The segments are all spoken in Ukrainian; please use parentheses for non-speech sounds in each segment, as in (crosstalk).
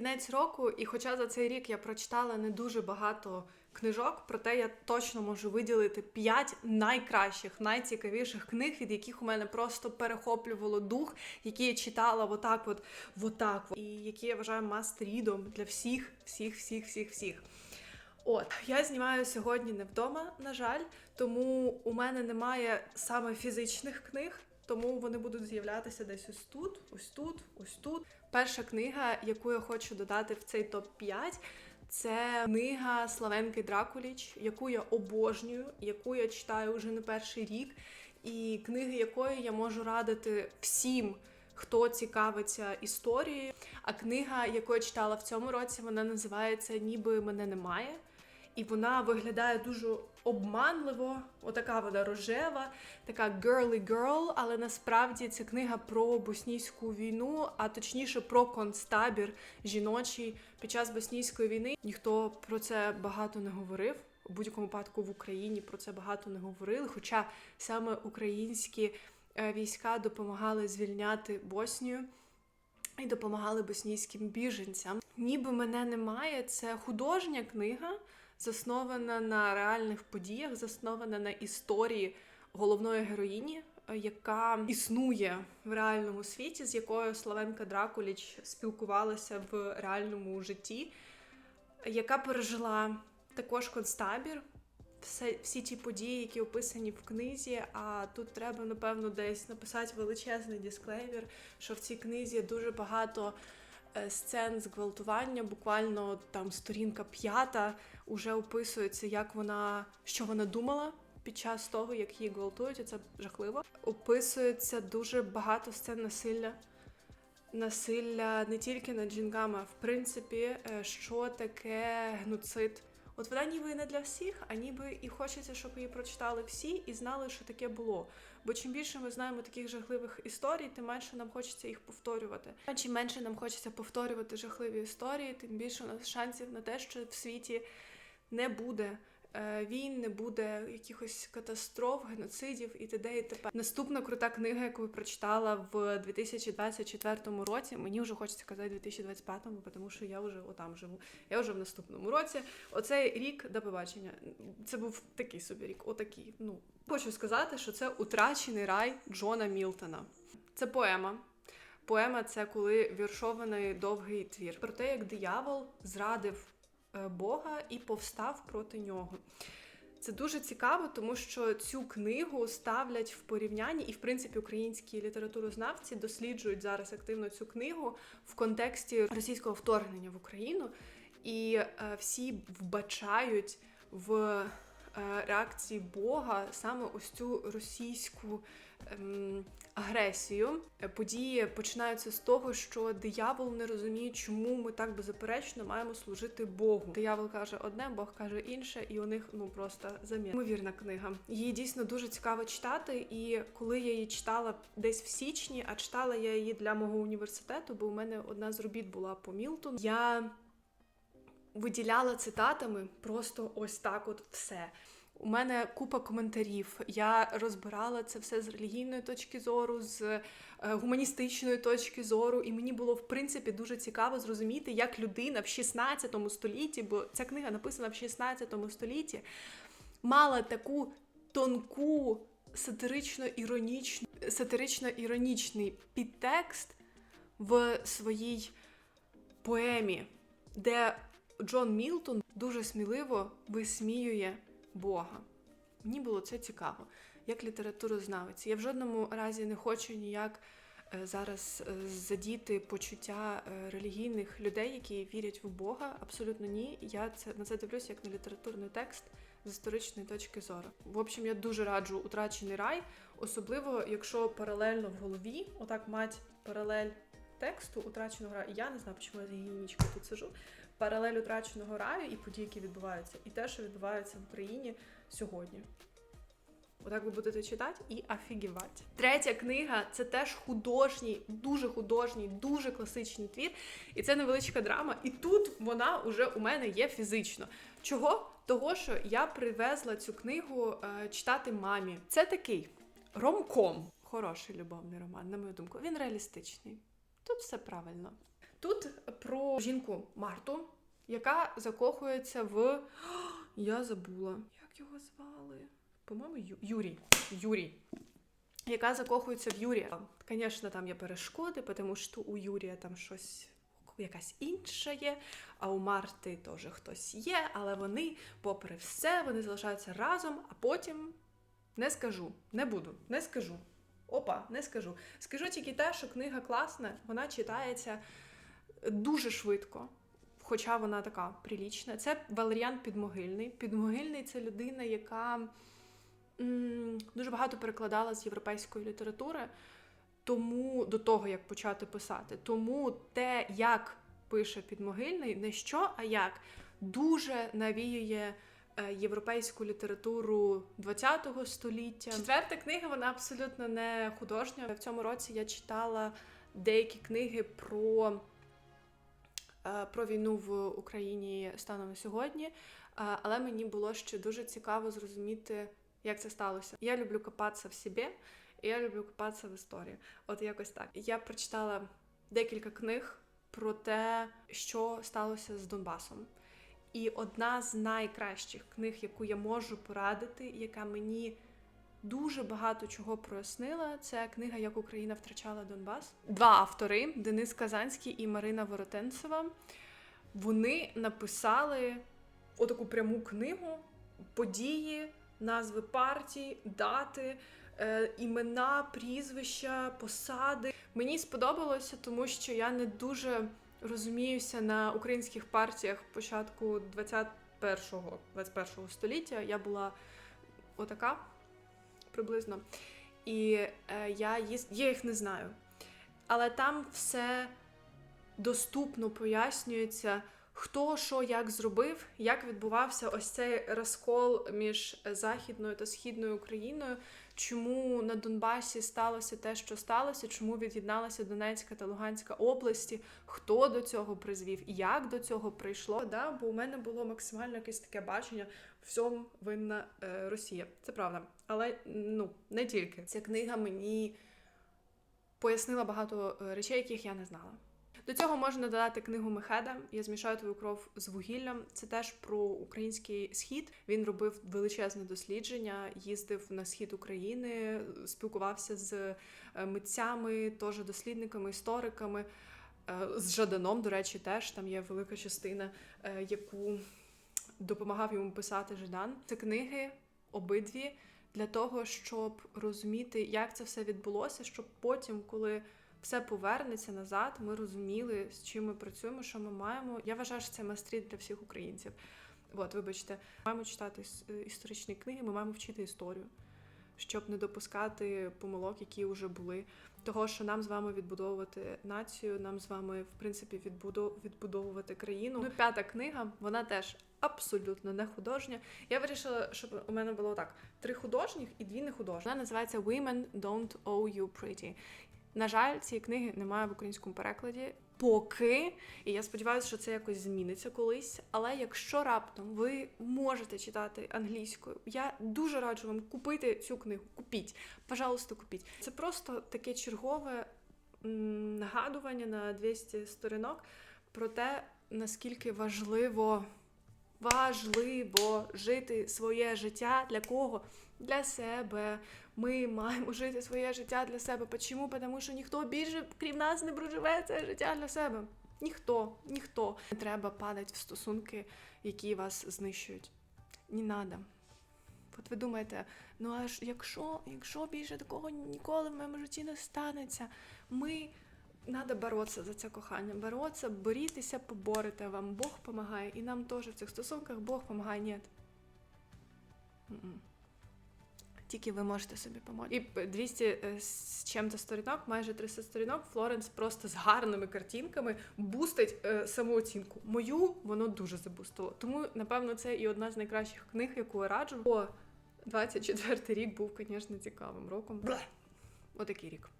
кінець року, і хоча за цей рік я прочитала не дуже багато книжок, проте я точно можу виділити 5 найкращих, найцікавіших книг, від яких у мене просто перехоплювало дух, які я читала отак, от, отак, от, і які я вважаю маст-рідом для всіх, всіх, всіх, всіх, всіх. От, я знімаю сьогодні не вдома, на жаль, тому у мене немає саме фізичних книг, тому вони будуть з'являтися десь ось тут, ось тут, ось тут. Перша книга, яку я хочу додати в цей топ 5 це книга Славенки Дракуліч, яку я обожнюю, яку я читаю вже не перший рік, і книги якої я можу радити всім. Хто цікавиться історією, а книга, яку я читала в цьому році, вона називається Ніби мене немає. І вона виглядає дуже обманливо, отака вона рожева, така girly girl, але насправді це книга про боснійську війну, а точніше про концтабір жіночий під час боснійської війни. Ніхто про це багато не говорив. У будь-якому випадку в Україні про це багато не говорили. Хоча саме українські е, війська допомагали звільняти Боснію. І допомагали боснійським біженцям. Ніби мене немає. Це художня книга, заснована на реальних подіях, заснована на історії головної героїні, е, яка існує в реальному світі, з якою Славенка Дракуліч спілкувалася в реальному житті, яка пережила також концтабір. Все, всі ті події, які описані в книзі, а тут треба, напевно, десь написати величезний дисклеймер, що в цій книзі дуже багато сцен зґвалтування, буквально там сторінка п'ята уже описується, як вона що вона думала під час того, як її гвалтують, і це жахливо. Описується дуже багато сцен насилля. Насилля не тільки над жінками, а в принципі, е, що таке геноцид. От вона ніби не для всіх, а ніби і хочеться, щоб її прочитали всі і знали, що таке було. Бо чим більше ми знаємо таких жахливих історій, тим менше нам хочеться їх повторювати. А чим менше нам хочеться повторювати жахливі історії, тим більше у нас шансів на те, що в світі не буде війн, не буде якихось катастроф, геноцидів і т.д. і т.п. Наступна крута книга, яку я прочитала в 2024 році. Мені вже хочеться казати 2025-му, тому що я вже отам живу. Я вже в наступному році. Оцей рік до побачення. Це був такий собі рік. Отакий. Ну хочу сказати, що це утрачений рай Джона Мілтона. Це поема. Поема це коли віршований довгий твір про те, як диявол зрадив е, Бога і повстав проти нього. Це дуже цікаво, тому що цю книгу ставлять в порівнянні, і в принципі українські літературознавці досліджують зараз активно цю книгу в контексті російського вторгнення в Україну, і е, всі вбачають в е, реакції Бога саме ось цю російську ем, агресію. Е, Події починаються з того, що диявол не розуміє, чому ми так беззаперечно маємо служити Богу. Диявол каже одне, Бог каже інше, і у них ну просто замір. Ймовірна книга. Її дійсно дуже цікаво читати. І коли я її читала десь в січні, а читала я її для мого університету, бо у мене одна з робіт була по Мілтону. Я виділяла цитатами просто ось так: от все. У мене купа коментарів. Я розбирала це все з релігійної точки зору, з е, гуманістичної точки зору, і мені було в принципі дуже цікаво зрозуміти, як людина в 16 столітті, бо ця книга написана в 16 столітті, мала таку тонку сатирично-іронічну, сатирично-іронічний підтекст в своїй поемі, де Джон Мілтон дуже сміливо висміює Бога. Мені було це цікаво, як літературознавець. Я в жодному разі не хочу ніяк е, зараз е, задіти почуття е, релігійних людей, які вірять в Бога. Абсолютно ні. Я це на це дивлюся як на літературний текст з історичної точки зору. В общем, я дуже раджу утрачений рай, особливо якщо паралельно в голові, отак мать паралель тексту утраченого раю. Я не знаю, чому я з гігієнічкою тут сижу. Паралель утраченого раю і події, які відбуваються, і те, що відбувається в Україні сьогодні. Отак ви будете читати і офігівати. Третя книга це теж художній, дуже художній, дуже класичний твір. І це невеличка драма. І тут вона вже у мене є фізично. Чого? Того, що я привезла цю книгу е, читати мамі. Це такий ромком. Хороший любовний роман, на мою думку. Він реалістичний. Тут все правильно. Тут про жінку Марту, яка закохується в. (gasps) Я забула. Як його звали? По-моєму. Юрій. Юрій. Яка закохується в Юрія. Звісно, там є перешкоди, тому що у Юрія там щось якась інша є, а у Марти теж хтось є, але вони, попри все, вони залишаються разом, а потім не скажу, не буду, не скажу. Опа, не скажу. Скажу тільки те, що книга класна, вона читається дуже швидко. Хоча вона така прилічна. Це Валеріан Підмогильний. Підмогильний це людина, яка дуже багато перекладала з європейської літератури, тому до того, як почати писати. Тому те, як пише Підмогильний, не що, а як, дуже навіює е, європейську літературу ХХ століття. Четверта книга, вона абсолютно не художня. В цьому році я читала деякі книги про про війну в Україні станом на сьогодні, е, але мені було ще дуже цікаво зрозуміти, як це сталося. Я люблю копатися в собі, і я люблю копатися в історії. От якось так. Я прочитала декілька книг про те, що сталося з Донбасом. І одна з найкращих книг, яку я можу порадити, яка мені дуже багато чого прояснила, це книга Як Україна втрачала Донбас. Два автори Денис Казанський і Марина Воротенцева. Вони написали отаку пряму книгу, події, назви партій, дати, е, імена, прізвища, посади. Мені сподобалося, тому що я не дуже розуміюся на українських партіях початку 21-го 21 століття. Я була отака приблизно. І е, я, їс... я їх не знаю. Але там все доступно пояснюється, хто що як зробив, як відбувався ось цей розкол між Західною та Східною Україною, чому на Донбасі сталося те, що сталося, чому від'єдналася Донецька та Луганська області, хто до цього призвів, як до цього прийшло. Да? Бо у мене було максимально якесь таке бачення. Всьому винна е, Росія. Це правда. Але ну не тільки. Ця книга мені пояснила багато е, речей, яких я не знала. До цього можна додати книгу Мехеда Я змішаю твою кров з вугіллям. Це теж про український схід. Він робив величезне дослідження, їздив на схід України, спілкувався з е, митцями, теж дослідниками, істориками. Е, З Жаданом, до речі, теж там є велика частина, е, яку допомагав йому писати Жадан. Це книги обидві для того, щоб розуміти, як це все відбулося, щоб потім, коли все повернеться назад, ми розуміли, з чим ми працюємо, що ми маємо. Я вважаю, що це мастріт для всіх українців. От, вибачте, маємо читати іс- історичні книги, ми маємо вчити історію, щоб не допускати помилок, які вже були. Того, що нам з вами відбудовувати націю, нам з вами, в принципі, відбудов- відбудовувати країну. Ну, п'ята книга, вона теж абсолютно не художня. Я вирішила, щоб у мене було так: три художніх і дві не художні. Вона називається Women Don't Owe You Pretty. На жаль, цієї книги немає в українському перекладі. Поки, і я сподіваюся, що це якось зміниться колись. Але якщо раптом ви можете читати англійською, я дуже раджу вам купити цю книгу. Купіть, пожалуйста, купіть. Це просто таке чергове нагадування на 200 сторінок про те, наскільки важливо, важливо жити своє життя для кого? Для себе. Ми маємо жити своє життя для себе. Чому? Тому що ніхто більше, крім нас, не проживе це життя для себе. Ніхто, ніхто. Не треба падати в стосунки, які вас знищують. Не надо. От ви думаєте, ну аж якщо, якщо більше такого ніколи в моєму житті не станеться, ми треба боротися за це кохання. Боротися, борітеся, поборете вам. Бог допомагає. І нам теж в цих стосунках Бог допомагає. Ні. Тільки ви можете собі допомогти. І 200 е, з чим-то сторінок, майже 300 сторінок, Флоренс просто з гарними картинками бустить е, самооцінку. Мою воно дуже забустило. Тому, напевно, це і одна з найкращих книг, яку я раджу. О, 24 рік був, звісно, цікавим роком. Отакий рік.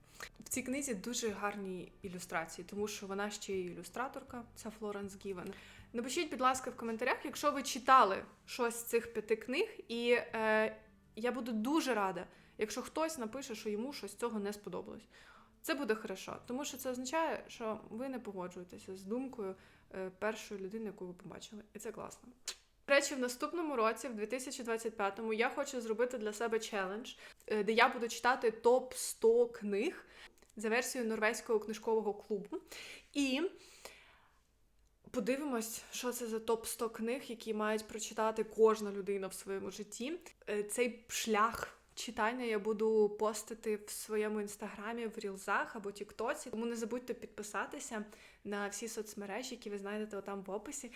В цій книзі дуже гарні ілюстрації, тому що вона ще й ілюстраторка, ця Флоренс Гівен. Напишіть, будь ласка, в коментарях, якщо ви читали щось з цих п'яти книг, і е, я буду дуже рада, якщо хтось напише, що йому щось цього не сподобалось. Це буде хорошо, тому що це означає, що ви не погоджуєтеся з думкою е, першої людини, яку ви побачили, і це класно. До речі, в наступному році, в 2025-му, я хочу зробити для себе челендж, е, де я буду читати топ 100 книг за версією норвезького книжкового клубу. І подивимось, що це за топ 100 книг, які мають прочитати кожна людина в своєму житті. Е, Цей шлях. Читання я буду постити в своєму інстаграмі, в рілзах або тіктоці. Тому не забудьте підписатися на всі соцмережі, які ви знайдете там в описі.